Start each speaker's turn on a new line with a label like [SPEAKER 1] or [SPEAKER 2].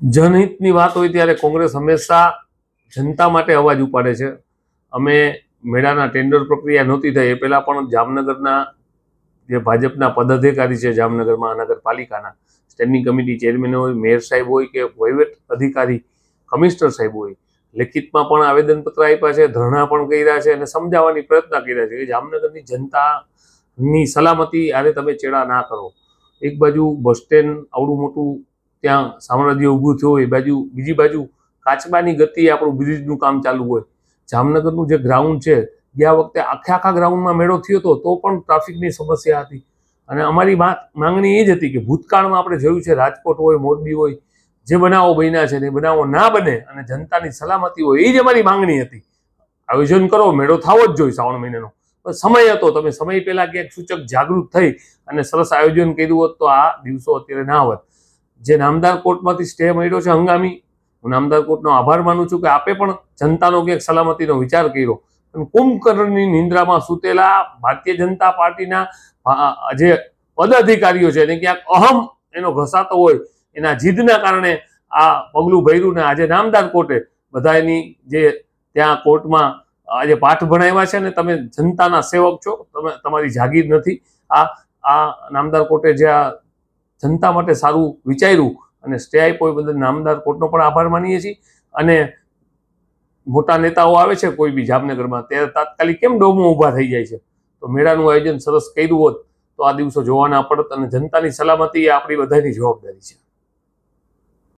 [SPEAKER 1] જનહિતની વાત હોય ત્યારે કોંગ્રેસ હંમેશા જનતા માટે અવાજ ઉપાડે છે. અમે મેળાના ટેન્ડર પ્રક્રિયા નહોતી થઈ, એ પહેલાં પણ જામનગરના જે ભાજપના પદાધિકારી છે જામનગર મહાનગરપાલિકાના સ્ટેન્ડિંગ કમિટી ચેરમેન હોય, મેયર સાહેબ હોય કે વહીવટ અધિકારી, કમિશનર સાહેબ હોય, લેખિતમાં પણ આવેદનપત્ર આપ્યા છે, ધરણા પણ કર્યા છે અને સમજાવવાની પ્રયત્ન કર્યા છે કે જામનગરની જનતાની સલામતી, આને તમે ચેડા ના કરો. એક બાજુ બસ સ્ટેન્ડ, આવડું મોટું ત્યાં સામ્રાજ્ય ઊભું થયું એ બાજુ, બીજી બાજુ કાચબાની ગતિ આપણું બ્રિજનું કામ ચાલુ હોય. જામનગરનું જે ગ્રાઉન્ડ છે, ગયા વખતે આખે આખા ગ્રાઉન્ડમાં મેળો થયો હતો, તો પણ ટ્રાફિકની સમસ્યા હતી. અને અમારી માંગણી એ જ હતી કે ભૂતકાળમાં આપણે જોયું છે, રાજકોટ હોય, મોરબી હોય, જે બનાવો બન્યા છે એ બનાવો ના બને અને જનતાની સલામતી હોય, એ જ અમારી માંગણી હતી. આયોજન કરો, મેળો થવો જ જોઈએ શ્રાવણ મહિનાનો. સમય હતો, તમે સમય પહેલાં ક્યાંક સૂચક જાગૃત થઈ અને સરસ આયોજન કર્યું હોત તો આ દિવસો અત્યારે ના હોત. જે નામદાર કોર્ટમાંથી સ્ટે મળ્યો છે હંગામી, હું નામદાર કોર્ટનો આભાર માનું છું કે આપે પણ જનતાનો ક્યાંક સલામતીનો વિચાર કર્યો. અને કુંભકર્ણની નિંદ્રામાં સૂતેલા ભારતીય જનતા પાર્ટીના જે પદાધિકારીઓ છે, એને ક્યાંક અહમ એનો ઘસાતો હોય, એના જીદના કારણે આ પગલું ભર્યું ને આજે નામદાર કોર્ટે બધા એની જે ત્યાં કોર્ટમાં આજે પાઠ ભણાવ્યા છે ને તમે જનતાના સેવક છો, તમે, તમારી જાગીર નથી. આ આ નામદાર કોર્ટે જે આ જનતા માટે સારું વિચાર્યું અને સ્ટે આપ્યો એ બદલ નામદાર કોર્ટનો પણ આભાર માનીએ છીએ. અને મોટા નેતાઓ આવે છે, કોઈ બી જામનગરમાં ત્યારે તાત્કાલિક કેમ ડોમો ઊભા થઈ જાય છે? તો મેળાનું આયોજન સરસ કર્યું હોત, તો આ દિવસો જોવાના પડત અને જનતાની સલામતી એ આપણી બધાની જવાબદારી છે.